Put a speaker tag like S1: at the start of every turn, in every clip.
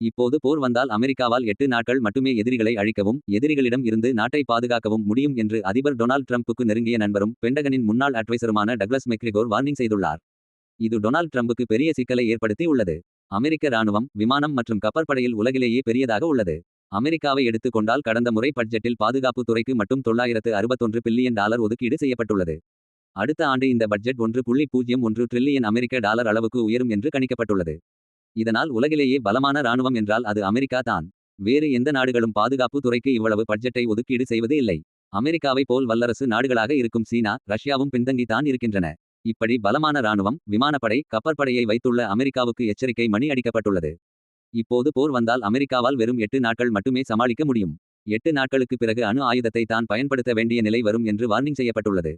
S1: இப்போது போர் வந்தால் அமெரிக்காவால் எட்டு நாட்கள் மட்டுமே எதிரிகளை அழிக்கவும் எதிரிகளிடம் இருந்து நாட்டை பாதுகாக்கவும் முடியும் என்று அதிபர் டொனால்ட் ட்ரம்புக்கு நெருங்கிய நண்பரும் பெண்டகனின் முன்னாள் அட்வைசருமான டக்ளஸ் மெக்ரிகோர் வார்னிங் செய்துள்ளார். இது டொனால்ட் ட்ரம்புக்கு பெரிய சிக்கலை ஏற்படுத்தி உள்ளது. அமெரிக்க ராணுவம் விமானம் மற்றும் கப்பற்படையில் உலகிலேயே பெரியதாக உள்ளது. அமெரிக்காவை எடுத்துக்கொண்டால் கடந்த முறை பட்ஜெட்டில் பாதுகாப்பு துறைக்கு மட்டும் தொள்ளாயிரத்து அறுபத்தொன்று பில்லியன் டாலர் ஒதுக்கீடு செய்யப்பட்டுள்ளது. அடுத்த ஆண்டு இந்த பட்ஜெட் ஒன்று புள்ளி பூஜ்ஜியம் ஒன்று ட்ரில்லியன் அமெரிக்க டாலர் அளவுக்கு உயரும் என்று கணிக்கப்பட்டுள்ளது. இதனால் உலகிலேயே பலமான ராணுவம் என்றால் அது அமெரிக்கா தான். வேறு எந்த நாடுகளும் பாதுகாப்பு துறைக்கு இவ்வளவு பட்ஜெட்டை ஒதுக்கீடு செய்வது இல்லை. அமெரிக்காவை போல் வல்லரசு நாடுகளாக இருக்கும் சீனா ரஷ்யாவும் பின்தங்கித்தான் இருக்கின்றன. இப்படி பலமான ராணுவம் விமானப்படை கப்பற்படையை வைத்துள்ள அமெரிக்காவுக்கு எச்சரிக்கை மணி அடிக்கப்பட்டுள்ளது. இப்போது போர் வந்தால் அமெரிக்காவால் வெறும் எட்டு நாட்கள் மட்டுமே சமாளிக்க முடியும். எட்டு நாட்களுக்கு பிறகு அணு ஆயுதத்தை தான் பயன்படுத்த வேண்டிய நிலை வரும் என்று வார்னிங் செய்யப்பட்டுள்ளது.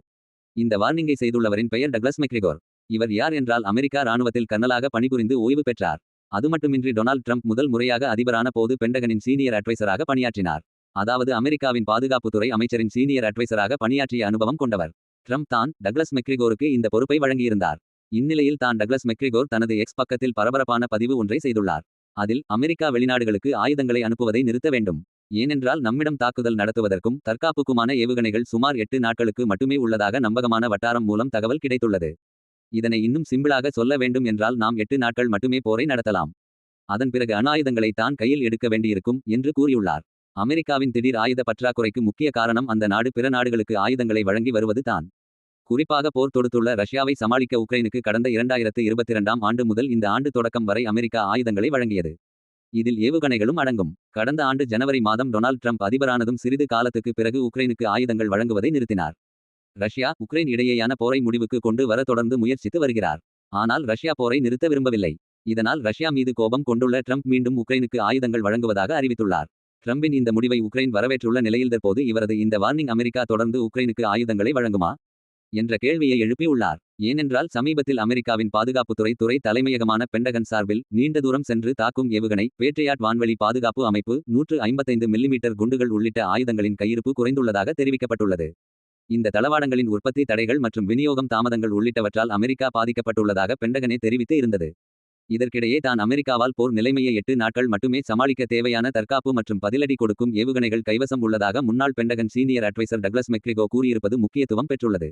S1: இந்த வார்னிங்கை செய்துள்ளவரின் பெயர் டக்ளஸ் மெக்ரிகோர். இவர் யார் என்றால் அமெரிக்கா ராணுவத்தில் கர்னலாக பணிபுரிந்து ஓய்வு பெற்றார். அது மட்டுமின்றி டொனால்ட் ட்ரம்ப் முதல் முறையாக அதிபரான போது பெண்டகனின் சீனியர் அட்வைசராக பணியாற்றினார். அதாவது அமெரிக்காவின் பாதுகாப்புத்துறை அமைச்சரின் சீனியர் அட்வைசராக பணியாற்றிய அனுபவம் கொண்டவர். ட்ரம்ப் தான் டக்ளஸ் மெக்ரிகோருக்கு இந்த பொறுப்பை வழங்கியிருந்தார். இந்நிலையில் தான் டக்ளஸ் மெக்ரிகோர் தனது எக்ஸ் பக்கத்தில் பரபரப்பான பதிவு ஒன்றை செய்துள்ளார். அதில் அமெரிக்கா வெளிநாடுகளுக்கு ஆயுதங்களை அனுப்புவதை நிறுத்த வேண்டும். ஏனென்றால் நம்மிடம் தாக்குதல் நடத்துவதற்கும் தற்காப்புக்குமான ஏவுகணைகள் சுமார் எட்டு நாட்களுக்கு மட்டுமே உள்ளதாக நம்பகமான வட்டாரம் மூலம் தகவல் கிடைத்துள்ளது. இதனை இன்னும் சிம்பிளாக சொல்ல வேண்டும் என்றால் நாம் எட்டு நாட்கள் மட்டுமே போரை நடத்தலாம். அதன் பிறகு அணு தான் கையில் எடுக்க வேண்டியிருக்கும் என்று கூறியுள்ளார். அமெரிக்காவின் திடீர் ஆயுத பற்றாக்குறைக்கு முக்கிய காரணம் அந்த நாடு பிற நாடுகளுக்கு ஆயுதங்களை வழங்கி வருவது தான். குறிப்பாக போர் தொடுத்துள்ள ரஷ்யாவை சமாளிக்க உக்ரைனுக்கு கடந்த இரண்டாயிரத்து இருபத்திரண்டாம் ஆண்டு முதல் இந்த ஆண்டு தொடக்கம் வரை அமெரிக்கா ஆயுதங்களை வழங்கியது. இதில் ஏவுகணைகளும் அடங்கும். கடந்த ஆண்டு ஜனவரி மாதம் டொனால்ட் ட்ரம்ப் அதிபரானதும் சிறிது காலத்துக்கு பிறகு உக்ரைனுக்கு ஆயுதங்கள் வழங்குவதை நிறுத்தினார். ரஷ்யா உக்ரைன் இடையேயான போரை முடிவுக்கு கொண்டு வர தொடர்ந்து முயற்சித்து வருகிறார். ஆனால் ரஷ்யா போரை நிறுத்த விரும்பவில்லை. இதனால் ரஷ்யா மீது கோபம் கொண்டுள்ள ட்ரம்ப் மீண்டும் உக்ரைனுக்கு ஆயுதங்கள் வழங்குவதாக அறிவித்துள்ளார். ட்ரம்பின் இந்த முடிவை உக்ரைன் வரவேற்றுள்ள நிலையில் தற்போது இவரது இந்த வார்னிங் அமெரிக்கா தொடர்ந்து உக்ரைனுக்கு ஆயுதங்களை வழங்குமா? என்ற கேள்வியை எழுப்பியுள்ளார். ஏனென்றால் சமீபத்தில் அமெரிக்காவின் பாதுகாப்புத்துறை துறை தலைமையகமான பெண்டகன் சார்பில் நீண்ட தூரம் சென்று தாக்கும் ஏவுகணை பேட்ரியாட் வான்வழி பாதுகாப்பு அமைப்பு நூற்று ஐம்பத்தைந்து மில்லிமீட்டர் குண்டுகள் உள்ளிட்ட ஆயுதங்களின் கையிருப்பு குறைந்துள்ளதாக தெரிவிக்கப்பட்டுள்ளது. இந்த தளவாடங்களின் உற்பத்தி தடைகள் மற்றும் விநியோகம் தாமதங்கள் உள்ளிட்டவற்றால் அமெரிக்கா பாதிக்கப்பட்டுள்ளதாக பெண்டகனே தெரிவித்து இருந்தது. இதற்கிடையே தான் அமெரிக்காவால் போர் நிலைமையை எட்டு நாட்கள் மட்டுமே சமாளிக்க தேவையான தற்காப்பு மற்றும் பதிலடி கொடுக்கும் ஏவுகணைகள் கைவசம் உள்ளதாக முன்னாள் Pentagon senior adviser Douglas Macgregor கூறியிருப்பது முக்கியத்துவம் பெற்றுள்ளது.